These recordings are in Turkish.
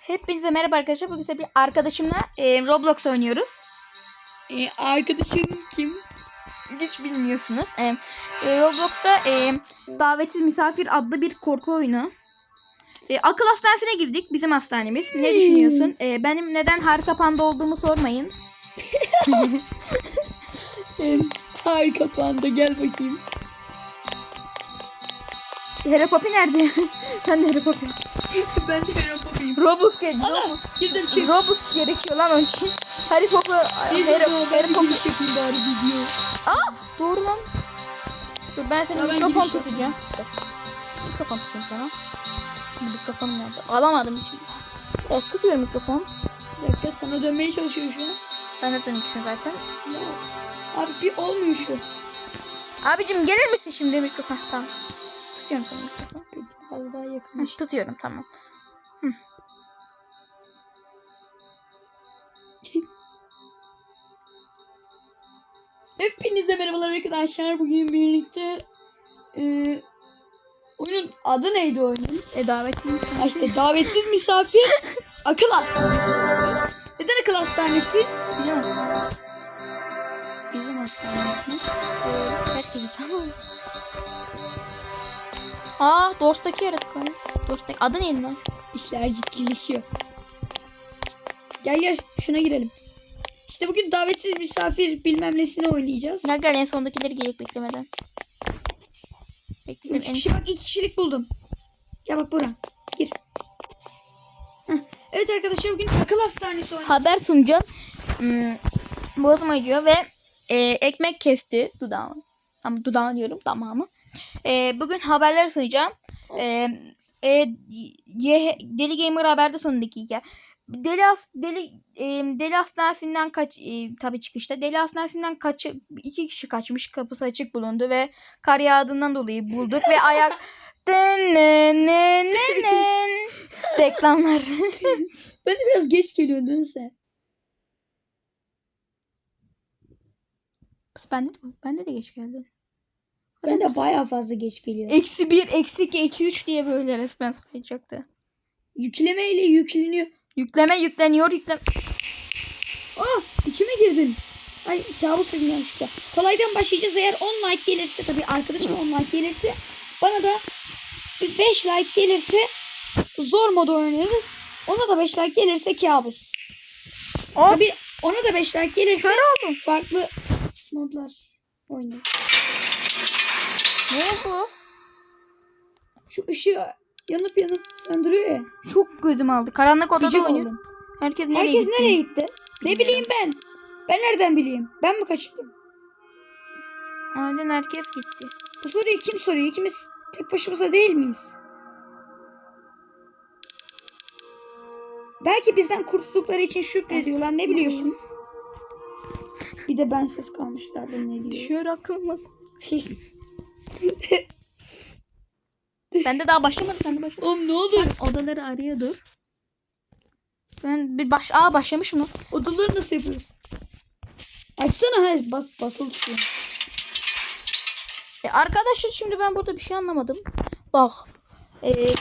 Hepinize merhaba arkadaşlar. Bugün size bir arkadaşımla e, Roblox oynuyoruz. Ee, arkadaşın kim? Hiç bilmiyorsunuz. E, e, Roblox'ta e, Davetsiz Misafir adlı bir korku oyunu. E, akıl hastanesine girdik. Bizim hastanemiz. Ne düşünüyorsun? E, benim neden harika panda olduğumu sormayın. Ee, harika panda gel bakayım. Harry Poppy nerede? Sen de Harry Poppy. ben de Europa'yım. Robux gerekiyor. Ana girdim çık. Robux gerekiyor lan onun için. Harry. Neyse Harry, zaman ben Harry bir giriş yapayım bari video. Doğru lan. Dur ben senin Ya ben mikrofon tutacağım. Dur. Mikrofon tutayım sana. Mikrofonum nerede? Alamadım için. Evet tutuyorum mikrofon. Bir dakika sana dönmeye çalışıyor şu an. Ben de dönüksin zaten. Ya. Abi bir olmuyor şu. Abicim gelir misin şimdi mikrofon? Tamam. Tutuyorum sana mikrofonu. Peki, Biraz daha Hı, yakınlaş. tutuyorum tamam. Hepinize merhabalar arkadaşlar. Bugün birlikte e, oyunun adı neydi oyunun? E davetsiz? Ha işte davetsiz misafir akıl hastanesi. Neden akıl hastanesi? Bizim hastane. Bizim hastanemiz mi? Terk edildi ama. Aa Dors'taki yaratık var. Dors'taki adı neydi lan? İşler ciddileşiyor. Gel gel şuna girelim. İşte bugün davetsiz misafir bilmem nesini oynayacağız. Gel gel en sondakileri gerek beklemeden. Bekledim Üç en kişi bak iki kişilik buldum. Gel bak Buran. Gir. Heh. Evet arkadaşlar bugün akıl hastanesi oynayacağız. haber sunacağım. Hmm, boğazım acıyor ve e, ekmek kesti dudağımı. Ama dudağını diyorum damağımı. E, bugün haberler sunacağım. E, e, ye- Deli Gamer haberde sonundaki hikaye. Deli, as, deli, e, deli hastanesinden kaç e, tabii çıkışta deli hastanesinden kaç iki kişi kaçmış kapısı açık bulundu ve kar yağdığından dolayı bulduk ve ayak reklamlar Ben de biraz geç geliyorum neyse. Bende de, bende de geç geldi. Ben de bayağı fazla geç geliyorum. Eksi bir, eksi iki, eksi üç diye böyle resmen sayacaktı. Yükleme ile yükleniyor. Yükleme yükleniyor yükleme. Ah içime girdin. Ay kabus dedim yanlışlıkla. Kolaydan başlayacağız. Eğer 10 like gelirse tabii arkadaşım 10 like gelirse bana da 5 like gelirse zor modu oynarız. Ona da 5 like gelirse kabus. O Tabii ona da 5 like gelirse farklı modlar oynarız. Ne oldu? Şu ışığı yanıp yanıp söndürüyor ya. Çok gözüm aldı. Karanlık odada Gıcık oynuyor. oldum. Herkes nereye Herkes gitti? nereye gitti? Ne bileyim ben. Ben nereden bileyim? Ben mi kaçırdım? Aynen herkes gitti. Bu soruyu kim soruyor? İkimiz tek başımıza değil miyiz? Belki bizden kurtuldukları için şükrediyorlar. Ne biliyorsun? Bir de bensiz kalmışlar. Ne diyor? Düşüyor aklıma. Ben de daha başlamadım. Sen de başla. Oğlum ne oldu? Odaları arıyordur. Ben bir baş... Aa başlamışım lan. Odaları nasıl yapıyoruz? Açsana hayır bas basılı tutuyor. E, arkadaşlar şimdi ben burada bir şey anlamadım. Bak. E,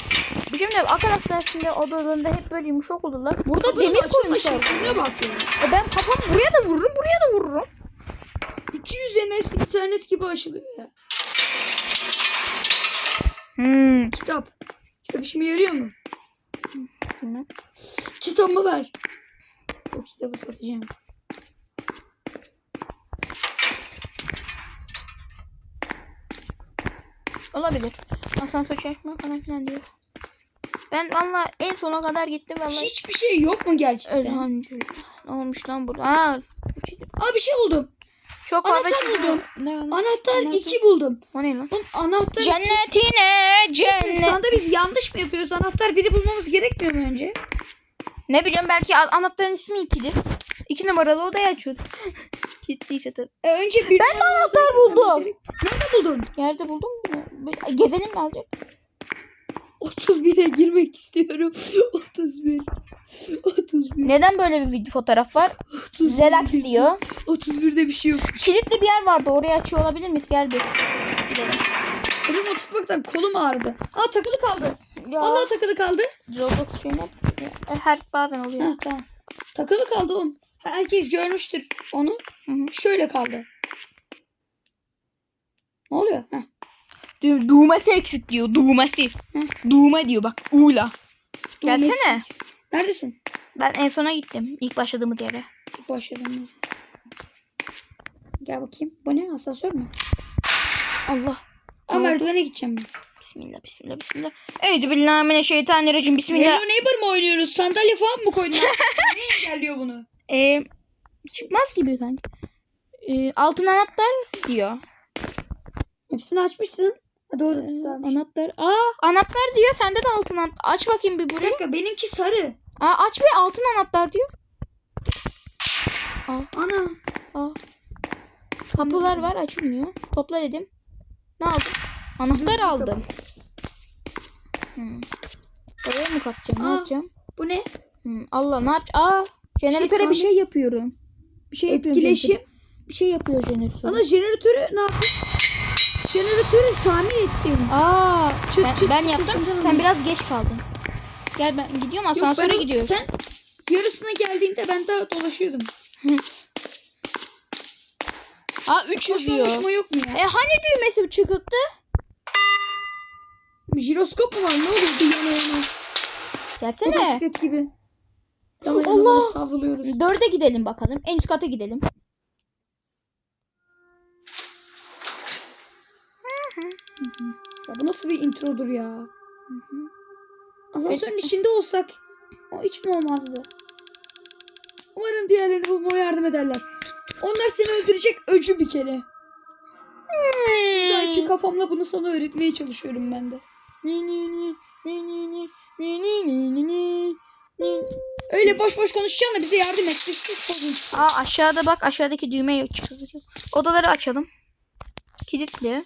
şimdi akıl hastanesinde odalarında hep böyle yumuşak olurlar. Burada demir koymuşlar. Ne bak ya. E, ben kafamı buraya da vururum, buraya da vururum. 200 ms internet gibi açılıyor ya. Hmm. Kitap. Kitap işime yarıyor mu? Bilmem. Kitabımı ver. O kitabı satacağım. Olabilir. Asansör çalışma falan filan diyor. Ben valla en sona kadar gittim valla. Hiçbir şey yok mu gerçekten? Elhamdülillah. Ne olmuş lan burada? Aa, Aa bir şey buldum. Çok fazla Anahtar çıktı. buldum. Ne? Anahtar Anahtar. 2 buldum. O ne lan? Oğlum anahtar Cennetine Şu cennet. anda biz yanlış mı yapıyoruz? Anahtar biri bulmamız gerekmiyor mu önce? Ne biliyorum belki a- anahtarın ismi ikidir. İki numaralı odayı açıyordu. Gittiyse tabii. E, önce bir Ben de anahtar buldum. Nerede buldun? Yerde buldum? Böyle- Gezelim mi azıcık? 31'e girmek istiyorum. 31. 31. Neden böyle bir video fotoğraf var? 31. Relax diyor. 31'de bir şey yok. Kilitli bir yer vardı. Orayı açıyor olabilir miyiz? Gel bir. Gidelim. Elim tutmaktan kolum ağrıdı. Aa takılı kaldı. Ya. Allah takılı kaldı. Roblox şeyine e, her bazen oluyor. Ha tamam. Takılı kaldı oğlum. Herkes görmüştür onu. Hı hı. Şöyle kaldı. Ne oluyor? Heh. Du Düğmesi eksik diyor. Düğmesi. Hı. Düğme diyor bak. U'la. Gelsene. Neredesin? Ben en sona gittim. İlk başladığımız yere. İlk başladığımız. Gel bakayım. Bu ne? Asansör mü? Allah. Evet. merdivene gideceğim ben. Bismillah bismillah bismillah. Euzubillahimineşşeytanirracim. Bismillah. Hello Neighbor mu oynuyoruz? Sandalye falan mı koydun? ne engelliyor bunu? Ee, çıkmaz gibi sanki. Ee, altın anahtar diyor. Hepsini açmışsın. Ha, doğru. Ee, Tamam. anahtar. Aa anahtar diyor. Sende de altın anahtar. Aç bakayım bir Bir burayı. dakika benimki sarı. Aa aç bir altın anahtar diyor. Aa, Ana. aa. Kapılar var açılmıyor. Topla dedim. Ne aldım? Anahtar aldım. Hmm. Oraya mı kapacağım? Ne Aa. yapacağım? Bu ne? Hmm, Allah ne yapacağım? Aa jeneratöre bir tamir- şey yapıyorum. Bir şey yapıyorum. Etkileşim. jeneratör. Bir şey yapıyor jeneratör. Ana jeneratörü ne yaptın? Jeneratörü tamir ettin. Aa, Çıt ben, çıt ben çıt yaptım. sesinden Sen biraz geç kaldın. Gel ben gidiyorum Yok, asansöre ben o- gidiyoruz. Sen yarısına geldiğinde ben daha dolaşıyordum. Aa 3 Koşma yazıyor. koşma yok mu ya? E hani düğmesi çıkıktı? Jiroskop mu var? Ne oluyor bir yana yana? Gelsene. Motosiklet gibi. Allah. Savruluyoruz. Dörde gidelim bakalım. En üst kata gidelim. Bu nasıl bir introdur ya? Asansörün içinde olsak o hiç mi olmazdı? Umarım diğerlerini bulmama yardım ederler. Onlar seni öldürecek öcü bir kere. Belki kafamla bunu sana öğretmeye çalışıyorum ben de. Ni ni ni ni ni ni ni ni ni ni ni ni. Öyle boş boş konuşacaksın da bize yardım et. Dişsiz bozuntusu. Aa aşağıda bak aşağıdaki düğme yok çıkıyor. Odaları açalım. Kilitli.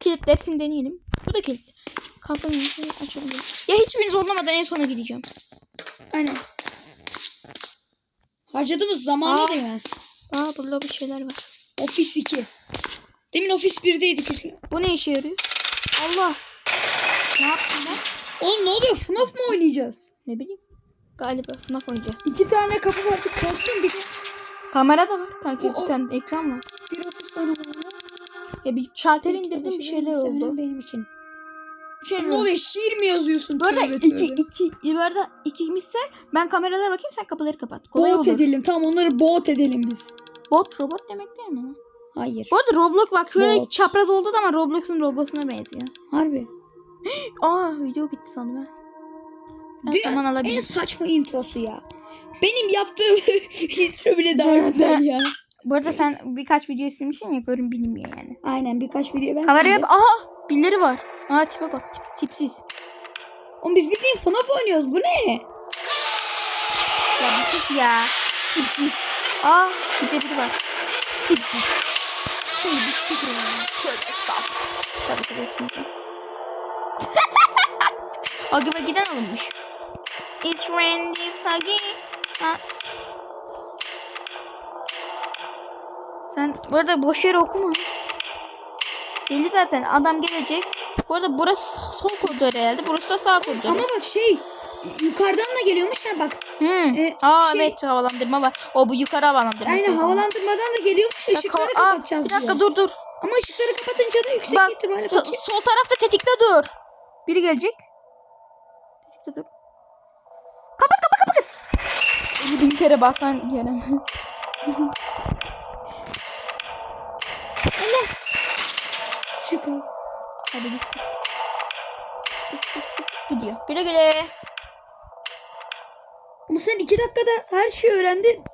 Kilitli hepsini deneyelim. Bu da kilitli. Kapıyı açalım. Ya hiçbirini zorlamadan en sona gideceğim. Aynen. Harcadığımız zamana Aa. değmez. Aa burada bir şeyler var. Ofis 2. Demin ofis 1'deydik Hüseyin. Bu ne işe yarıyor? Allah. Ne yaptın ben? Oğlum ne oluyor? FNAF mı oynayacağız? Ne bileyim. Galiba FNAF oynayacağız. İki tane kapı var. Korktum bir de Kamera da var kanki. O- Bir tane ekran var. bir ofis var. Ya bir İki indirdim bir şey şeyler oldu. Benim için. Bir şeyler Ne oluyor? Şiir mi yazıyorsun? Bu arada Tövbe iki, tövbe. iki, bu arada ikimizse ben kameralara bakayım sen kapıları kapat. Kolay Bot olur. edelim. Tamam onları bot edelim biz. Bot robot demek değil mi? Hayır. Bu arada Roblox bak şöyle Bot. çapraz oldu da ama Roblox'un logosuna benziyor. Harbi. Aa video gitti sandım ben. Ben Dünyanın zaman en alabilirim. saçma introsu ya. Benim yaptığım intro bile daha güzel ya. Bu arada sen birkaç video silmişsin ya görün bilmiyor yani. Aynen birkaç video ben Kameraya sildim. aha birileri var. Aa tipe bak tip, tipsiz. Oğlum biz bildiğin FNAF oynuyoruz. Bu ne? Ya bir sus ya. Tipsiz. Aa tipte biri var. Tipsiz. Şöyle bir küfür ya. Tövbe estağfurullah. Tabii tabii etmeyeceğim. Agıva giden alınmış. It's Randy Sagi. Ha. Sen bu arada boş yere okuma. Belli zaten adam gelecek. Bu arada burası sol koridor herhalde. Burası da sağ koridor. Ama bak şey yukarıdan da geliyormuş ya bak. Hmm. E, Aa şey- evet havalandırma var. O bu yukarı havalandırma. Aynen havalandırmadan da geliyormuş. Işıkları Aa, kapatacağız Bir dakika diyor. dur dur. Ama ışıkları kapatınca da yüksek Bak ihtimalle so- sol tarafta tetikte dur. Biri gelecek. Tetikte dur. Kapat kapat kapat. 50 bin kere basan gelem. Çık al. Hadi git git. Git, git, git, git. Gidiyor. Güle güle. Ama sen iki dakikada her şeyi öğrendin.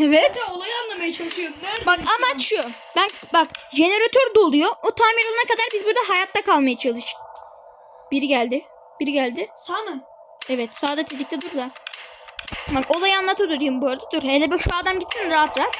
Evet. olayı anlamaya çalışıyorum. Nerede? Bak amaç şu. Ben bak jeneratör doluyor. O tamir olana kadar biz burada hayatta kalmaya çalış. Biri geldi. Biri geldi. Sağ mı? Evet sağda tetikte dur da. Bak olayı anlatıyordum bu arada. Dur hele bir şu adam gitsin rahat rahat.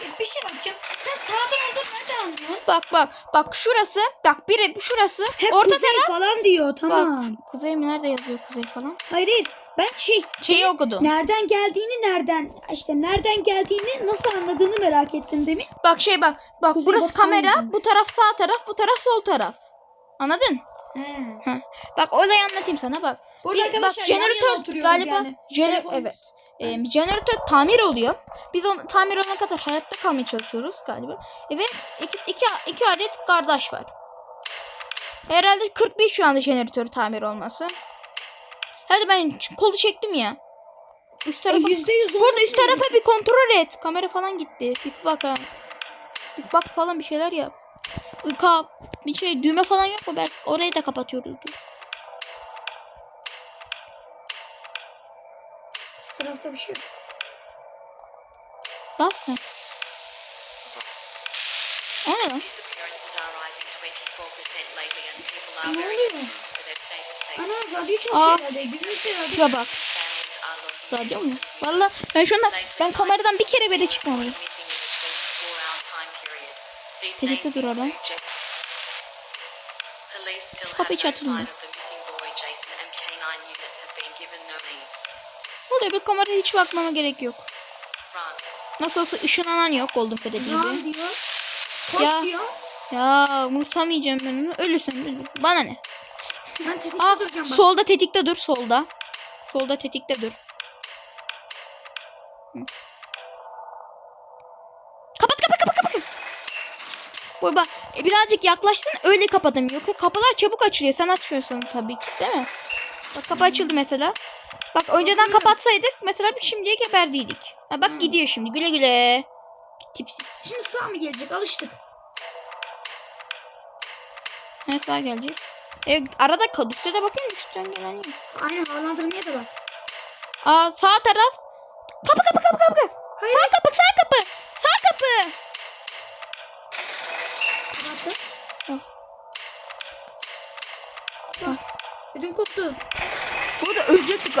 Peki bir şey bakacağım. Sen sağdan olduğunu nereden anlıyorsun? Bak bak bak şurası. Bak biri şurası. He Orta kuzey taraf. falan diyor tamam. Bak kuzey mi nerede yazıyor kuzey falan. Hayır hayır. Ben şey Şeyi okudum. nereden geldiğini nereden işte nereden geldiğini nasıl anladığını merak ettim demin. Bak şey bak. Bak Kuzey burası kamera. anladım. Bu taraf sağ taraf. Bu taraf sol taraf. Anladın? He. Bak olayı anlatayım sana bak. Burada Bir- arkadaşlar bak, yan yana oturuyoruz galiba yani. jener- evet. Ee, bir jeneratör tamir oluyor. Biz onu tamir olana kadar hayatta kalmaya çalışıyoruz galiba. E, ve iki, iki, iki adet kardeş var. Herhalde 41 şu anda jeneratör tamir olması. Hadi ben kolu çektim ya. Üst E, tarafa, yüzde yüz burada olması üst tarafa bir kontrol et. Kamera falan gitti. Bir bak ha. Bir bak falan bir şeyler yap. Bir Ka bir şey düğme falan yok mu? Belki orayı da kapatıyoruz. Üst tarafta bir şey yok. Bas sen. O ne lan? Disappearances are rising 24% lately and people are Ne oluyor? Ana radyo çalışıyor herhalde. Günümüzde radyo. Tipe bak. Radyo mu? Valla ben şu anda ben kameradan bir kere bile çıkmamalıyım. names dur adam. Şu kapıyı çatırmıyor. Oraya bir kameraya hiç bakmama gerek yok. Nasıl olsa ışınlanan yok Golden Freddy gibi. Run diyor. Koş Ya. diyor. Ya umursamayacağım ben onu. Ölürsem ölürüm. Bana ne? Ben tetikte Aa, duracağım bak. solda tetikte dur solda. Solda tetikte dur. Kapat kapat kapat kapat. Bu bak e, birazcık yaklaştın öyle kapatayım. Yoksa kapılar çabuk açılıyor. Sen açmıyorsun tabii ki değil mi? Bak kapı açıldı mesela. Bak önceden Bakıyorum. kapatsaydık mesela bir şimdiye geberdiydik. Ha bak gidiyor şimdi güle güle. Tipsiz. Şimdi sağ mı gelecek? Alıştık. Ha sağ gelecek. E, arada kadüste de bakayım üstten gelen yok. Aynen havalandırmaya da bak. Aa sağ taraf. Kapı kapı kapı kapı. Hayır. Sağ kapı sağ kapı. Sağ kapı. Kapattım. Bak. Ödüm koptu.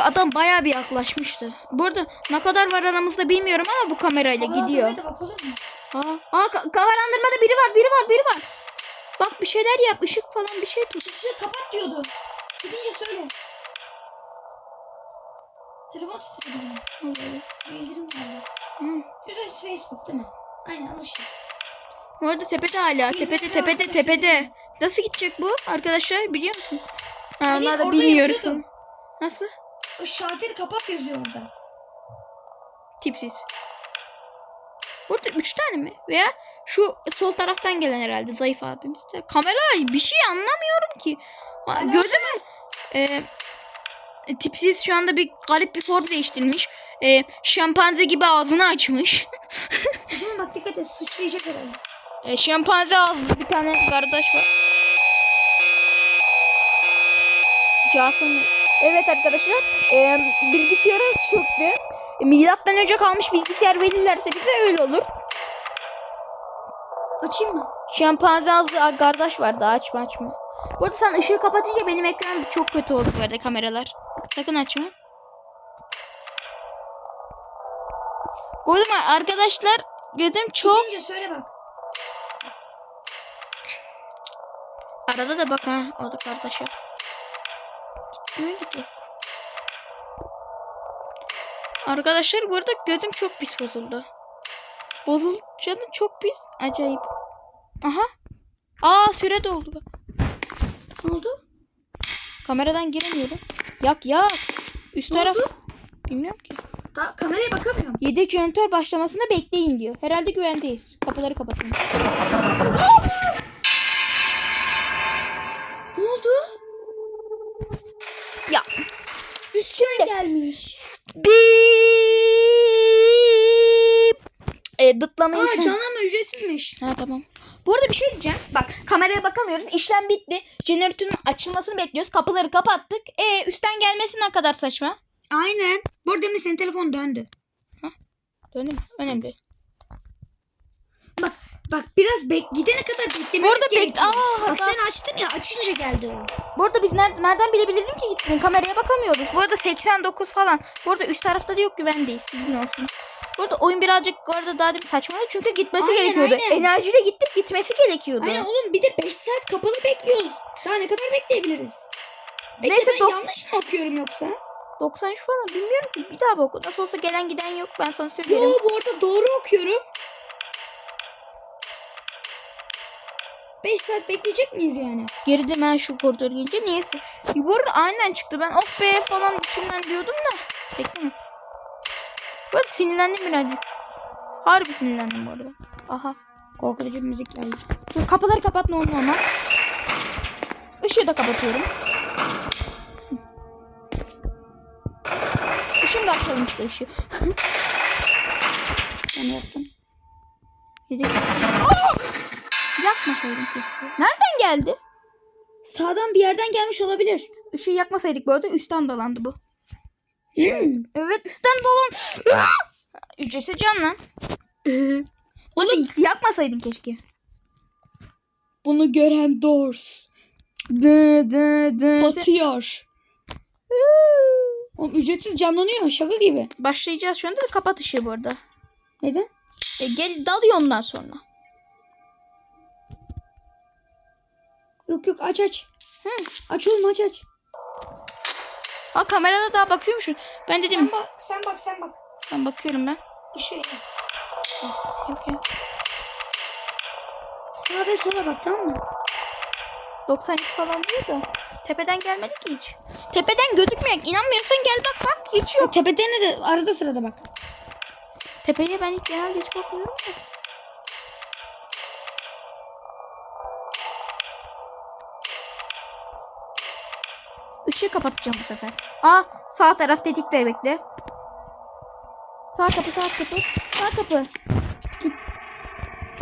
Adam bayağı bir yaklaşmıştı. Burada ne kadar var aramızda bilmiyorum ama bu kamerayla gidiyor. Havalandırmaya da bak olur mu? Aa, aa ka- kamerandırmada biri var biri var biri var. Bak bir şeyler yap ışık falan bir şey tut. Işığı kapat diyordu. Gidince söyle. Telefon titredi benim. Bildirim geldi. Hı. Güzel Facebook değil mi? Aynen alıştık. Orada tepede hala. Bir Tepede tepede tepede. Nasıl gidecek bu arkadaşlar biliyor musunuz? Ha, onlar da bilmiyoruz. Nasıl? O şalteri kapat yazıyor orada. Tipsiz. Burada üç tane mi? Veya şu sol taraftan gelen herhalde zayıf abimiz. de. Kamera bir şey anlamıyorum ki. Ha, Hala- Gözüm e, tipsiz şu anda bir garip bir form değiştirmiş. E, şempanze gibi ağzını açmış. Zaman bak dikkat et sıçrayacak herhalde. E, şempanze ağızlı bir tane kardeş var. Jason. Evet arkadaşlar. E, bilgisayarımız çöktü. E, milattan önce kalmış bilgisayar verirlerse bize öyle olur. Açayım mı? Şempanze ağızlı kardeş vardı açma açma. Bu arada sen ışığı kapatınca benim ekran çok kötü oldu bu arada kameralar. Sakın açma. Koydum arkadaşlar gözüm çok Gidince söyle bak. Arada da bak ha o da kardeşim. Gidiyor. Arkadaşlar bu arada gözüm çok pis bozuldu. Bozulcanı çok pis. Acayip. Aha. Aa süre doldu. Ne oldu? Kameradan giremiyorum. Yak yak. Üst Ne taraf. oldu? Bilmiyorum ki. Daha kameraya bakamıyorum. Yedek jeneratör başlamasını bekleyin diyor. Herhalde güvendeyiz. Kapıları kapatın. Bip. E, dıtlamayı Aa canlama ücretsizmiş. Ha tamam. Bu arada bir şey diyeceğim. Bak kameraya bakamıyoruz. İşlem bitti. Jeneratörün açılmasını bekliyoruz. Kapıları kapattık. E üstten gelmesi ne kadar saçma. Aynen. Bu arada demin senin telefon döndü. Dönüm. Önemli. değil. Bak bak biraz bek gidene kadar beklememiz Bu arada bek- gerekiyor. Aa, bak tamam. sen açtın ya açınca geldi o. Bu arada biz ner- nereden bilebilirdim ki gittin? Kameraya bakamıyoruz. Bu arada 89 falan. Bu arada üst tarafta da yok güvendeyiz. Bilgin olsun. Bu arada oyun birazcık bu arada daha demin saçmaladı. Çünkü gitmesi Aynen, gerekiyordu. aynen. Enerjiyle gittik gitmesi gerekiyordu. Aynen oğlum bir de 5 saat kapalı bekliyoruz. Daha ne kadar bekleyebiliriz? Bekle Neyse, ben dok- yanlış mı okuyorum yoksa? 93 falan bilmiyorum ki. Bir daha bak. Nasıl olsa gelen giden yok. Ben sana. Yo bu arada doğru okuyorum. 5 saat bekleyecek miyiz yani? Geride ben şu koridor gelince niyeyse. Bu arada aynen çıktı. Ben of be falan içimden diyordum da. Bekleme. Bu arada sinirlendim birazcık. Harbi sinirlendim bu arada. Aha. Korkutucu bir müzik geldi. Dur kapıları kapat ne olur olmaz. Işığı da kapatıyorum. Hı. Işığını da açalım işte ışığı. Ben yaptım. Yedik. Aa! Yakmasaydın keşke. Nereden geldi? Sağdan bir yerden gelmiş olabilir. Işığı yakmasaydık bu arada üstten dolandı bu. Hmm. Evet üstten dolan. Ücretsiz can lan. Oğlum Yakmasaydın keşke. bunu gören Doors Dı dı dı. batıyor. Oğlum ücretsiz canlanıyor şaka gibi. Başlayacağız şu anda da kapat ışığı bu arada. Neden? E, gel dalıyor ondan sonra. Yok yok aç aç. Aç oğlum aç aç. Ha kamerada daha bakıyormuşum. Ben dedim bak sen bak sen bak. ben bakıyorum ben. Işığı yak. Yok ya. Sağa ve sola bak tamam mı? 93 falan diyor da. Tepeden gelmedi ki hiç. Tepeden gözükmüyor. İnanmıyorsan gel bak bak hiç yok. Tepeden de arada sırada bak. Tepeye ben hiç genelde hiç bakmıyorum da. Kapatacağım bu sefer. Aa sağ taraf tetikte bekle. Sağ kapı sağ kapı. Sağ kapı.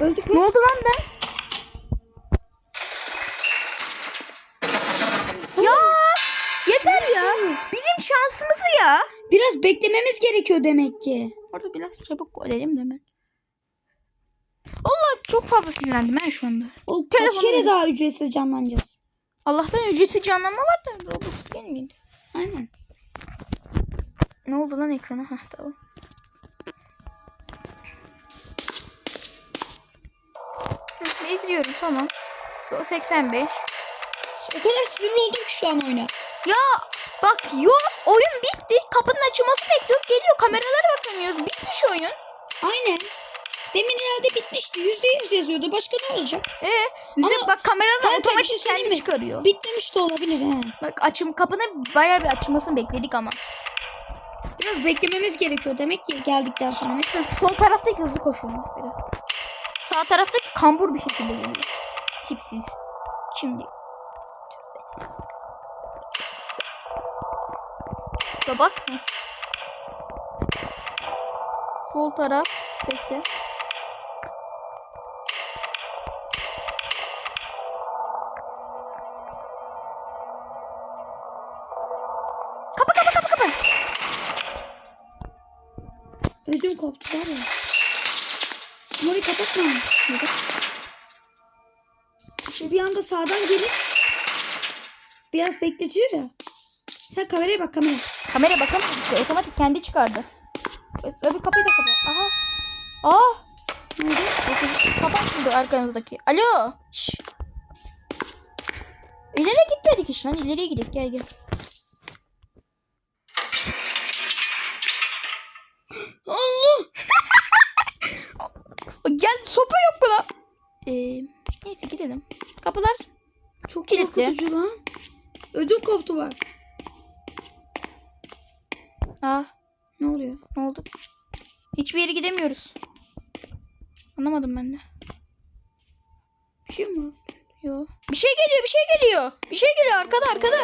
Öldük Ne oldu lan ben? Ya yeter ya. Bizim şansımızı ya. Biraz beklememiz gerekiyor demek ki. Orada biraz çabuk ölelim de ben. Allah çok fazla sinirlendim ben şu anda. O kaç kere daha ücretsiz canlanacağız? Allah'tan ücretsiz canlanma var da Roblox gelmeyince. Aynen. Ne oldu lan ekrana? Hah tamam. İzliyorum tamam. O 85. O kadar sinirli oldum ki şu an oyuna. Ya bak yok oyun bitti. Kapının açılmasını bekliyoruz. Geliyor kameralara bakamıyoruz. Bitmiş oyun. Aynen. Demin herhalde bitmişti. Yüzde yüz yazıyordu. Başka ne olacak? Ee, Ama bak kameradan kanka, bir şey otomatik söyleyeyim kendi mi? çıkarıyor. Bitmemiş de olabilir he. Bak açım kapının bayağı bir açılmasını bekledik ama. Biraz beklememiz gerekiyor demek ki geldikten sonra. Mesela Sol taraftaki hızlı koşuyor biraz. Sağ taraftaki kambur bir şekilde geliyor. Tipsiz. Şimdi. Şuna bak. Sol taraf. Bekle. Ödüm koptu var ya. Mori kapatma. Neden? Şimdi bir anda sağdan gelir. Biraz bekletiyor ya. Sen kameraya bak kamera. Kameraya bakamıyoruz işte. Otomatik kendi çıkardı. Öbür kapıyı da kapat. Aha. Ah. Ne oldu? Kapat şimdi arkanızdaki. Alo. Şş. İleri gitmedik hiç lan. İleriye gidelim. Gel gel. Allah. gel sopa yok mu lan? Ee, neyse gidelim. Kapılar Çok Kilitli. korkutucu lan. Ödüm koptu bak. Ah Ne oluyor? ne oldu? Hiçbir yere gidemiyoruz. Anlamadım ben de. Bir şey mi var? Yo. Bir şey geliyor, bir şey geliyor. Bir şey geliyor arkada, arkada.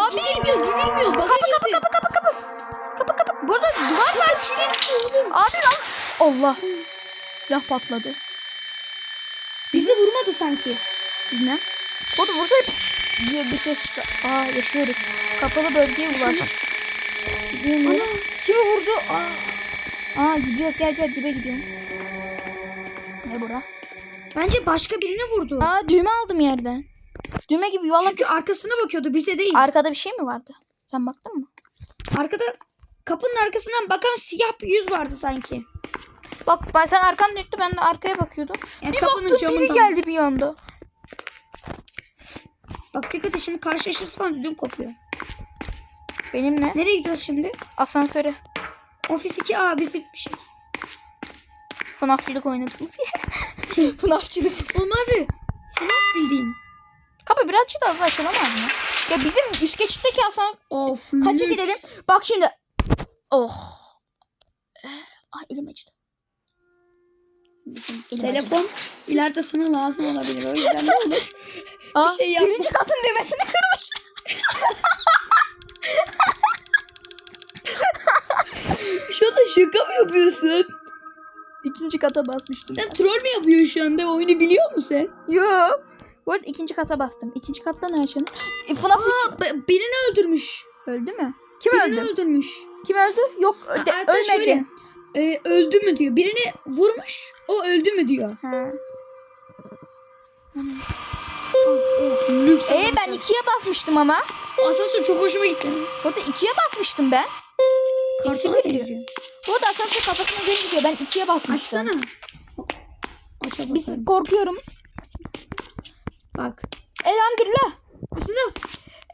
Abi Gidilmiyor gidilmiyor. Bana kapı kapı kapı kapı kapı. Kapı kapı. Burada duvar var. Kilitli oğlum. Abi lan. Allah. Silah patladı. Vurmadı sanki. Bilmem. O da vursa diye bir ses çıkar. Aa yaşıyoruz. Kapalı bölgeye ulaş. Gidiyorum. Ana. Kimi vurdu? Aa. Aa gidiyoruz gel gel dibe gidiyorum. Ne bura? Bence başka birini vurdu. Aa düğme aldım yerden. Düğme gibi yuvarlak. Çünkü arkasına bakıyordu bize değil. Arkada bir şey mi vardı? Sen baktın mı? Arkada kapının arkasından bakan siyah bir yüz vardı sanki. Bak ben sen arkan döktü ben de arkaya bakıyordum. Yani bir kapının baktım biri camından. geldi bir anda. Bak dikkat et şimdi karşılaşırız falan ödüm kopuyor. Benimle Nereye gidiyoruz şimdi? asansöre. Ofis 2A bizim bir şey. FNAF'çılık oynadığımız yer. FNAF'çılık. Abi. FNAF bildiğin. Kapa birazcık daha ulaşılamaz mı? Ya bizim üst geçitteki asansör Of. Kaça gidelim? Bak şimdi. Oh. Ay elim acıdı. Telefon ileride sana lazım olabilir. O yüzden ne olur? Aa, bir şey yapma. Birinci katın düğmesini kırmış. Şu anda şaka mı yapıyorsun? İkinci kata basmıştım. Sen troll mü yapıyorsun şu anda? Oyunu biliyor musun sen? Yo. Bu arada ikinci kata bastım. İkinci katta ne yaşandı? E, FNAF Aa, birini öldürmüş. öldü mü? Kim birini öldü? öldürmüş. Kim öldü? Yok ö- de- Hatta ölmedi. şöyle. Ee, öldü mü diyor. Birini vurmuş. O öldü mü diyor. Ha. Of lüks. Ee ben ikiye basmıştım ama. Asansör çok hoşuma gitti. Bu arada ikiye basmıştım ben. Kartona bir diyor. benziyor. Bu arada asansör kafasına göre gidiyor. Ben ikiye basmıştım. Açsana. Aç Biz korkuyorum. Bak. Elhamdülillah. Bismillah.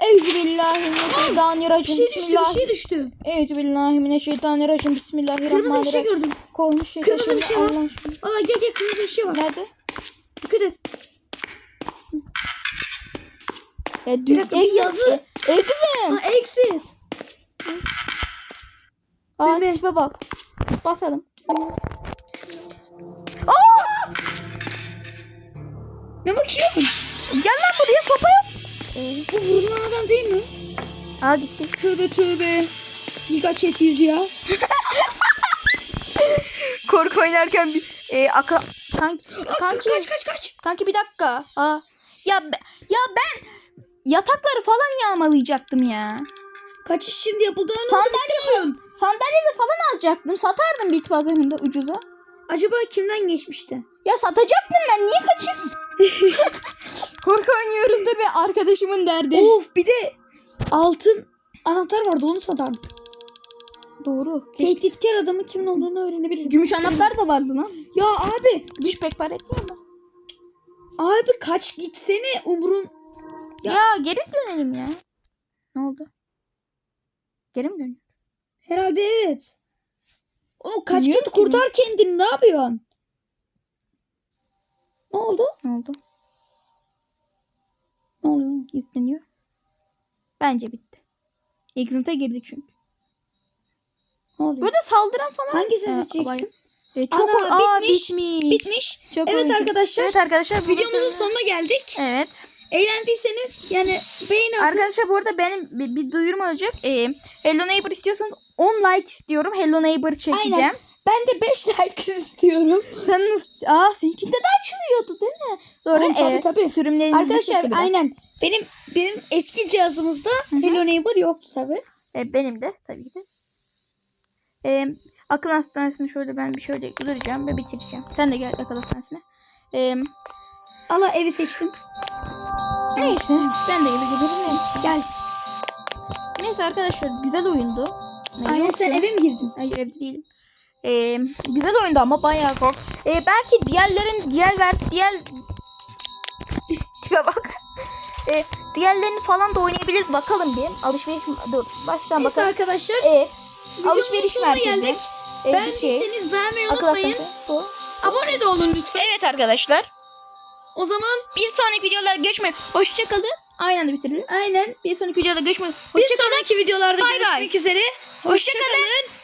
Euzubillahimineşşeytanirracim. Bir şey düştü. Bir şey düştü. Euzubillahimineşşeytanirracim. Kırmızı bir şey Bismillahirrahmanirrahim. gördüm. Koymuş şey Kırmızı bir şey var. Valla gel gel kırmızı bir şey var. Nerede? Dikkat et. E, Bir dakika, bir yazı. Exit. Ha exit. Aa Düğme. tipe bak. Basalım. Ne bakıyorsun? Gel lan buraya sopa yap. Ee, Bu vurulan adam değil mi? aa gitti. Tövbe tövbe. Giga chat yüzü ya. Korku oynarken bir e, aka, kan, kanki, Kaç kaç kaç. kanki bir dakika. Aa. Ya, ya ben yatakları falan yağmalayacaktım ya. Kaçış şimdi yapıldı. Sandalye. Sandalyeleri falan alacaktım. Satardım bit pazarında ucuza. Acaba kimden geçmişti? Ya satacaktım ben. Niye kaçıyorsun? Korku oynuyoruzdur ve arkadaşımın derdi. Of bir de altın anahtar vardı onu satan. Doğru. Tehditkar adamın kimin olduğunu öğrenebilirim. Gümüş anahtar da vardı lan. Ya abi. Güç pek para etmiyor mu? Abi kaç gitsene umurun. Ya. Ya- geri dönelim ya. Ne oldu? Geri mi dönüyor? Herhalde evet. O kaç git kurtar kendini ne yapıyorsun? Ne oldu? Ne oldu? Ne oluyor? Yükleniyor. Bence bitti. Exit'e girdik çünkü. Ne oluyor? Böyle saldıran falan. Hangisini Ee, seçeceksin? E, çok Ana, Aa, bitmiş. bitmiş. Bitmiş. Çok evet oyuncu. arkadaşlar. Evet arkadaşlar. Videomuzun videonun- sonuna geldik. Evet. Eğlendiyseniz yani beğeni atın. Arkadaşlar bu arada benim bir, bir duyurum olacak. Ee, Hello Neighbor istiyorsanız 10 like istiyorum. Hello Neighbor çekeceğim. Aynen. Ben de 5 like istiyorum. Sen nasıl? Aa seninkinde de açılıyordu değil mi? Doğru. Aa, tabii, evet. tabii. Sürümlerinizi Arkadaşlar aynen. Benim benim eski cihazımızda Hello Neighbor yoktu tabi. E, benim de tabii ki de. E, akıl hastanesini şöyle ben bir şöyle duracağım ve bitireceğim. Sen de gel akıl hastanesine. E, Allah evi seçtim. neyse. Ben de gibi gelirim. Neyse. Gel. Neyse arkadaşlar güzel oyundu. Ne Aynen sen eve mi girdin? Hayır evde değilim. E, güzel oyundu ama bayağı kork. E, belki diğerlerin diğer vers diğer tipe bak. E, diğerlerini falan da oynayabiliriz. Bakalım bir. Alışveriş dur. Baştan Neyse bakalım. arkadaşlar. Videomuzun Alışveriş merkezi. geldik. Bir Beğendiyseniz beğenmeyi Akıl unutmayın. Bu. Abone de olun lütfen. Evet arkadaşlar. O zaman Bir sonraki videolar görüşmek. Hoşçakalın. Aynı anda bitirelim. aynen Bir sonraki videoda görüşmek. bir Hoşçakalın. sonraki videolarda bay. görüşmek üzere. Hoşçakalın.